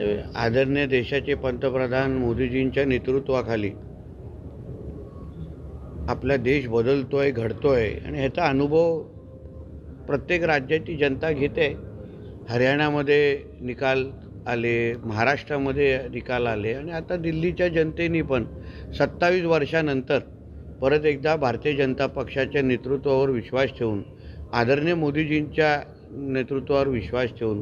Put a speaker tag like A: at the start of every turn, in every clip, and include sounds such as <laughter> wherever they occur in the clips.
A: आदरणीय देशाचे पंतप्रधान मोदीजींच्या नेतृत्वाखाली आपला देश बदलतोय घडतोय आणि ह्याचा अनुभव प्रत्येक राज्याची जनता घेते. हरियाणामध्ये निकाल आले महाराष्ट्रामध्ये निकाल आले आणि आता दिल्लीच्या जनतेने पण सत्तावीस वर्षानंतर परत एकदा भारतीय जनता पक्षाच्या नेतृत्वावर विश्वास ठेवून आदरणीय मोदीजींच्या नेतृत्वावर विश्वास ठेवून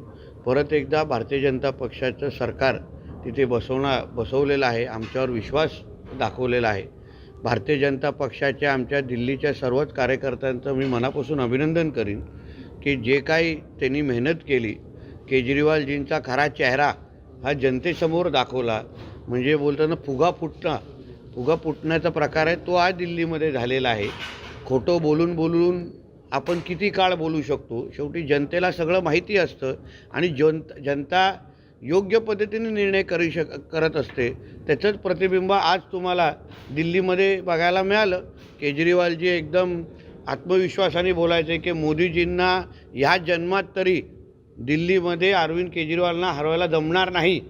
A: परत एकदा भारतीय जनता पक्षाचं सरकार तिथे बसवणार बसवलेलं आहे आमच्यावर विश्वास दाखवलेला आहे. भारतीय जनता पक्षाच्या आमच्या दिल्लीच्या सर्वच कार्यकर्त्यांचं मी मनापासून अभिनंदन करीन की जे काही त्यांनी मेहनत केली केजरीवालजींचा खरा चेहरा हा जनतेसमोर दाखवला. म्हणजे बोलताना फुगा फुटणं फुगा फुटण्याचा प्रकार आहे तो आज दिल्लीमध्ये झालेला आहे. खोटं बोलून बोलून आपण किती काळ बोलू शकतो? शेवटी जनतेला सगळं माहिती असतं आणि जन जनता योग्य पद्धतीने निर्णय करू शक करत असते. त्याचंच प्रतिबिंब आज तुम्हाला दिल्लीमध्ये बघायला मिळालं. केजरीवालजी एकदम आत्मविश्वासाने बोलायचे की मोदीजींना ह्या जन्मात तरी दिल्लीमध्ये अरविंद केजरीवालना हरवायला जमणार नाही.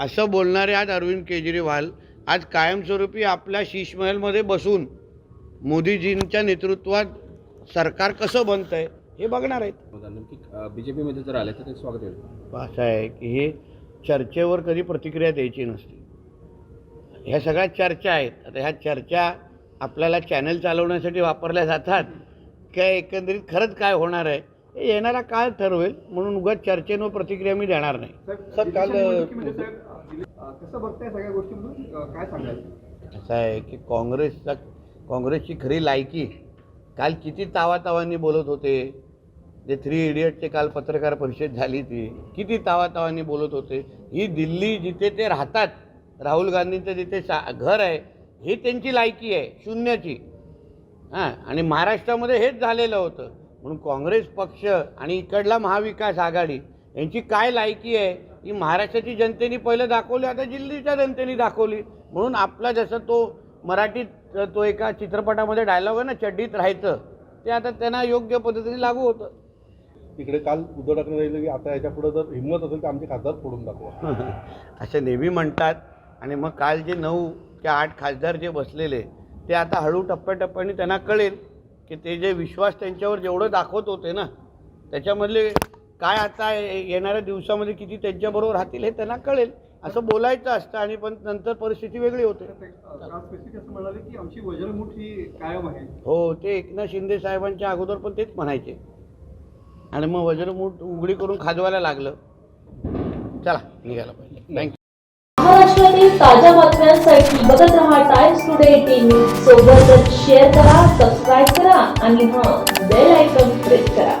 A: असं बोलणारे आज अरविंद केजरीवाल आज कायमस्वरूपी आपल्या शीशमहलमध्ये बसून मोदीजींच्या नेतृत्वात सरकार कसं बनतं आहे हे बघणार आहेत.
B: नेमकी बीजेपीमध्ये जर आले तर ते स्वागत आहे
A: असं आहे की हे चर्चेवर कधी प्रतिक्रिया द्यायची नसते. ह्या सगळ्या चर्चा आहेत. आता ह्या चर्चा आपल्याला चॅनल चालवण्यासाठी वापरल्या जातात. काय एकंदरीत खरंच काय होणार आहे हे येणारा काळ ठरवेल. म्हणून उगाच चर्चेवर प्रतिक्रिया मी देणार नाही.
C: सर काल कसं बघताय सगळ्या गोष्टीमधून अं, काय सांगाल?
A: असं आहे की काँग्रेसचा काँग्रेसची खरी लायकी काल किती तावातावांनी बोलत होते. जे थ्री इडियटचे काल पत्रकार परिषद झाली ती किती तावातावांनी बोलत होते. ही दिल्ली जिथे ते राहतात राहुल गांधींचं जिथे सा घर आहे ही त्यांची लायकी आहे शून्याची. हां आणि महाराष्ट्रामध्ये हेच झालेलं होतं. म्हणून काँग्रेस पक्ष आणि इकडला महाविकास आघाडी यांची काय लायकी आहे ही महाराष्ट्राची जनतेने पहिलं दाखवली आता दिल्लीच्या जनतेने दाखवली. म्हणून आपला जसं तो मराठीत तो एका चित्रपटामध्ये डायलॉग आहे ना चड्डीत राहायचं. ते आता त्यांना योग्य पद्धतीने लागू होतं.
D: तिकडे काल उद्धव ठाकरे राहिले की आता याच्यापुढे जर हिंमत असेल तर आमचे खासदार फोडून दाखवा. <laughs>
A: असे नेहमी म्हणतात. आणि मग काल जे नऊ ते आठ खासदार जे बसलेले ते आता हळू टप्प्याटप्प्याने त्यांना कळेल की ते जे विश्वास त्यांच्यावर जेवढं दाखवत होते ना त्याच्यामधले काय आता येणाऱ्या दिवसामध्ये किती त्यांच्याबरोबर राहतील हे त्यांना कळेल. असं बोलायचं असतं आणि पण नंतर परिस्थिती वेगळी होते.
C: काल स्पेसिफिक असं म्हणाले की आमची वज्रमुठ ही कायम आहे.
A: हो ते एकनाथ शिंदे साहेबांच्या अगोदर पण तेच म्हणायचे. आणि मग वज्रमूठ उघडी करून खाजवायला लागलं. चला निघायला पाहिजे. थँक्यू
E: महाराष्ट्रातील ताज्या बातम्यांसाठी बघत रहा टाइम्स टुडे एटीन न्यूज सोबतच शेअर करा सबस्क्राईब करा आणि हां बेल आयकॉन प्रेस करा.